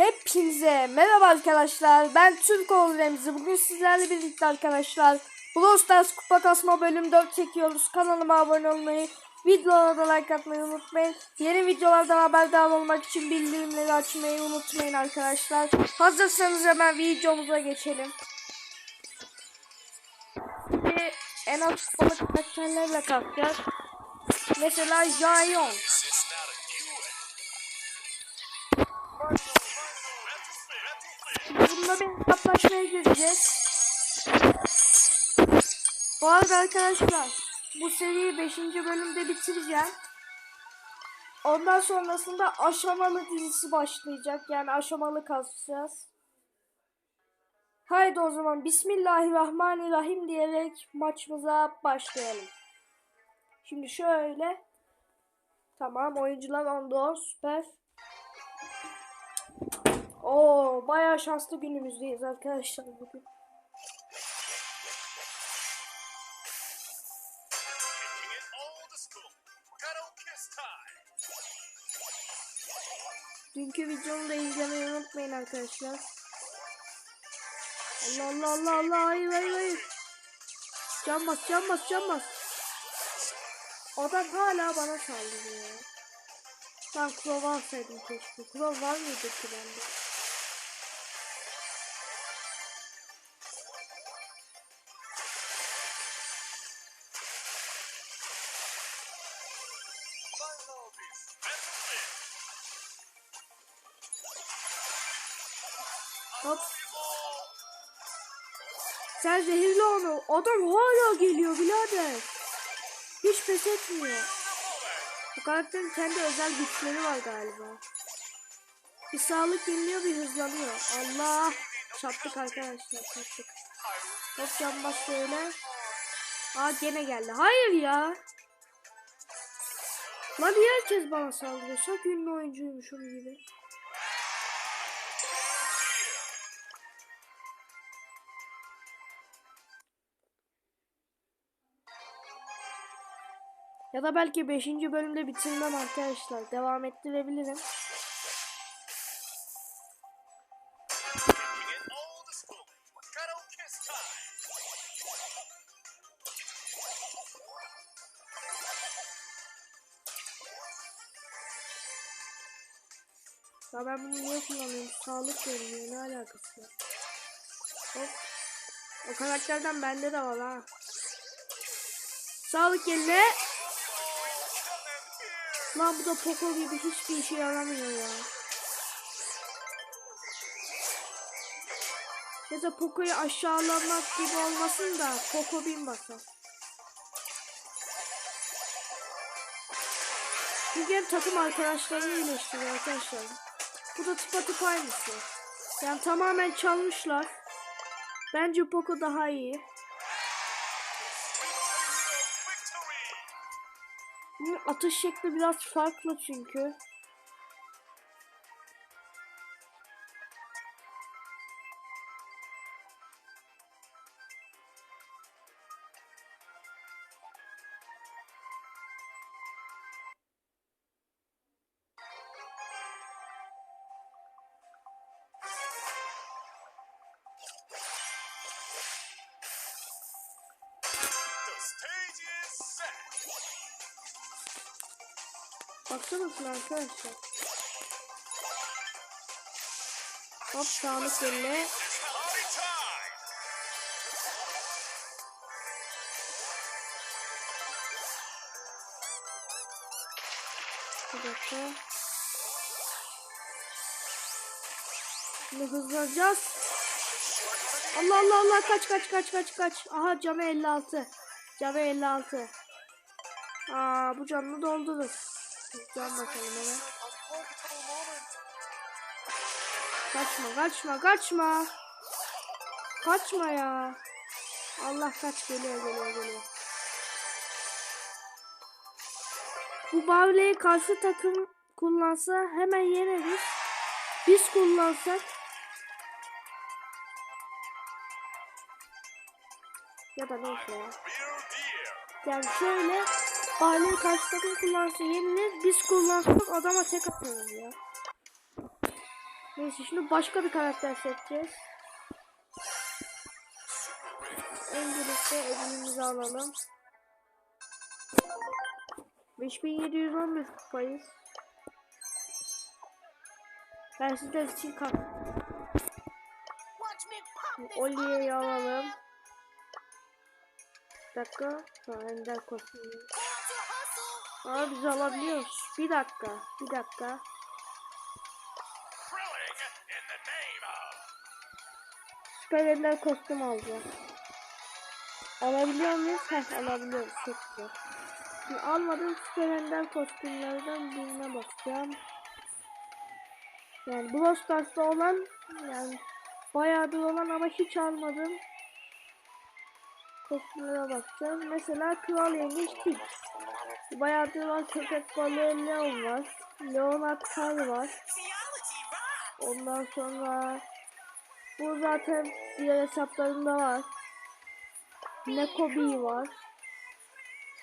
Hepinize merhaba arkadaşlar. Ben Türk oğlu Remzi. Bugün sizlerle birlikte arkadaşlar Brawl Stars Kupa Kasma bölüm 4 çekiyoruz. Kanalıma abone olmayı, videolara da like atmayı unutmayın. Yeni videolardan haberdar olmak için bildirimleri açmayı unutmayın arkadaşlar. Hazırsanız hemen videomuza geçelim. Şimdi en az kupalı karakterlerle kalkacağız. Mesela Jayon. Bununla bir hesaplaşmaya gireceğiz. Bu arada arkadaşlar bu seriyi 5. bölümde bitireceğim. Ondan sonrasında aşamalı dizisi başlayacak. Yani aşamalı kasacağız. Haydi o zaman Bismillahirrahmanirrahim diyerek maçımıza başlayalım. Şimdi şöyle. Tamam oyuncular onda süper. Oo bayağı şanslı günümüzdeyiz arkadaşlar bugün. Dünkü videomu da izlemeyi unutmayın arkadaşlar. Allah Allah Allah Allah hayır hayır hayır. Can bas can bas can bas. Adam hala bana saldırıyor. Ben Crow alsaydım keşke. Crow var mıydı ki bende? Hop. Sen zehirli onu. Adam hala geliyor birader. Hiç pes etmiyor. Bu karakterin kendi özel güçleri var galiba. Bir sağlık yeniliyor bir hızlanıyor. Allah. Çarptık arkadaşlar çarptık. Hop can bas şöyle. Aa gene geldi. Hayır ya. Lan niye herkes bana saldırıyor? Sanki ünlü oyuncuymuşum gibi. Ya da belki 5. bölümde bitirmem arkadaşlar. Devam ettirebilirim. Ya ben bunu niye kullanıyorum? Sağlık veriyor. Ne alakası var? Hop. O karakterden bende de var ha. Sağlık yerine. Lan bu da Poco gibi hiçbir işe yaramıyor ya. Ya da Poco'yu aşağılamak gibi olmasın da Poco bin basar. Hem takım arkadaşlarını iyileştiriyor arkadaşlar. Bu da tıpa tıpa aynısı. Yani tamamen çalmışlar. Bence Poco daha iyi. Bunun atış şekli biraz farklı çünkü. The stage is set. Baksana şuna arkadaşlar. Hop sağlık yerine. Bir dakika. Şimdi hızlanacağız. Allah Allah Allah kaç kaç kaç kaç kaç. Aha canı 56. Canı 56. Aa bu canını doldurur. Can bakalım hemen. Kaçma kaçma kaçma. Kaçma ya. Allah kaç geliyor geliyor geliyor. Bu Bavle'yi karşı takım kullansa hemen yeneriz. Biz kullansak ya da neyse ya. Yani şöyle Bavle'yi karşı takım kullansa yenilir. Biz kullansak adama tek atarız ya. Neyse şimdi başka bir karakter seçeceğiz. Öncelikle ödülümüzü alalım. 5711 kupayız. Ben sizler için this Oli'yi alalım. Bir dakika. Ha, Ender kostümü. Aa biz alabiliyoruz. Bir dakika. Bir dakika. Thrilling in the name of. Süper Ender kostüm alacağım. Alabiliyor muyuz? Heh alabiliyoruz. Çok güzel. Şimdi almadığım Süper Ender kostümlerden birine bakacağım. Yani Brawl Stars'ta olan yani bayağıdır olan ama hiç almadım. Kostümlere bakacağım. Mesela Kral Yengeç Tik. Bayağıdır olan köpek balığı Leon var. Leonard Kar var. Ondan sonra bu zaten diğer hesaplarımda var. Nekobi var.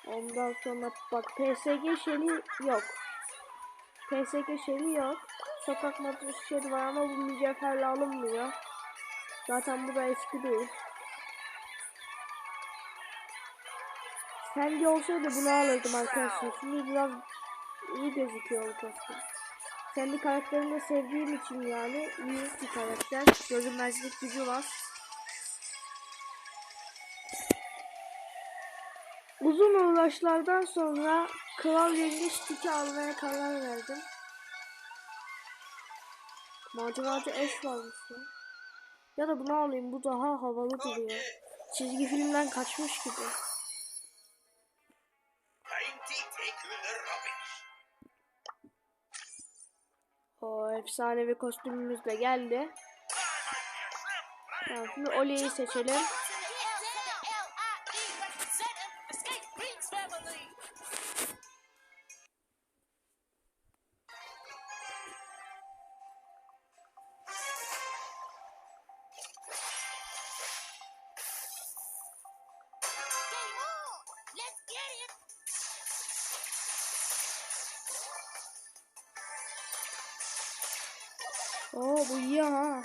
Ondan sonra bak PSG Shelly yok. PSG Shelly yok. Sokak matrası Shelly var ama bu mücevherle alınmıyor. Zaten bu da eski değil. Sence olsaydı bunu alırdım arkadaşlar. Şimdi biraz iyi gözüküyor kostüm. Kendi karakterini de sevdiğim için yani iyi bir karakter. Görünmezlik gücü var. Uzun uğraşlardan sonra Kral Yengeç Tiki almaya karar verdim. Maceracı eş varmış ya. Ya da bunu alayım bu daha havalı duruyor. Çizgi filmden kaçmış gibi. O efsanevi kostümümüz de geldi. Tamam, şimdi. Oli'yi seçelim. Oo bu iyi ha.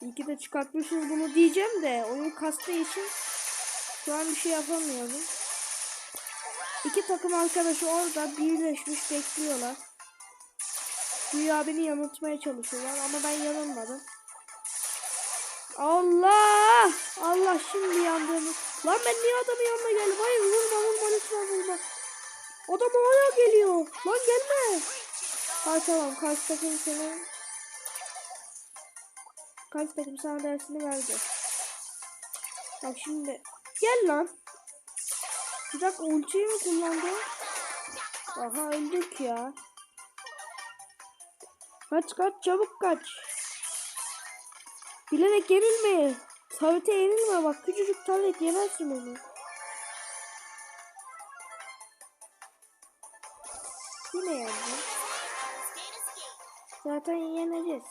İyi ki de çıkartmışız bunu diyeceğim de oyun kastığı için şu an bir şey yapamıyorum. İki takım arkadaşı orada birleşmiş bekliyorlar. Güya beni yanıltmaya çalışıyorlar ama ben yanılmadım. Allah! Allah şimdi yandım. Lan ben niye adamın yanına geldim? Hayır vurma vurma lütfen vurma. Adam hala geliyor. Lan gelme. Ha tamam karşı takım sana Karşı takım sana dersini verdi. Bak şimdi gel lan. Bir dakika ultiyi mi kullandı? Aha öldük ya. Kaç kaç çabuk kaç. Bilerek yenilme. Tavrete yenilme bak küçücük tablet yemezsin onu. Yine yendi. Zaten yeneceğiz.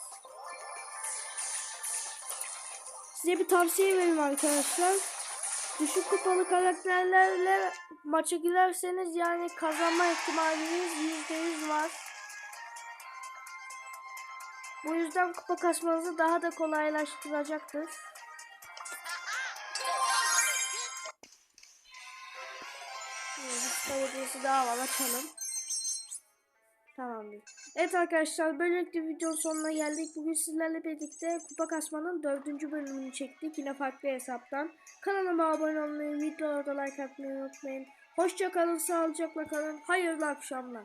Size bir tavsiye vereyim arkadaşlar. Düşük kupalı karakterlerle maça girerseniz yani kazanma ihtimaliniz %100 var. Bu yüzden kupa kasmanızı daha da kolaylaştıracaktır. Bir daha var açalım. Tamamdır. Evet arkadaşlar böylelikle videonun sonuna geldik. Bugün sizlerle birlikte kupa kasmanın dördüncü bölümünü çektik. Yine farklı hesaptan. Kanalıma abone olmayı, videolara da like atmayı unutmayın. Hoşça kalın, sağlıcakla kalın. Hayırlı akşamlar.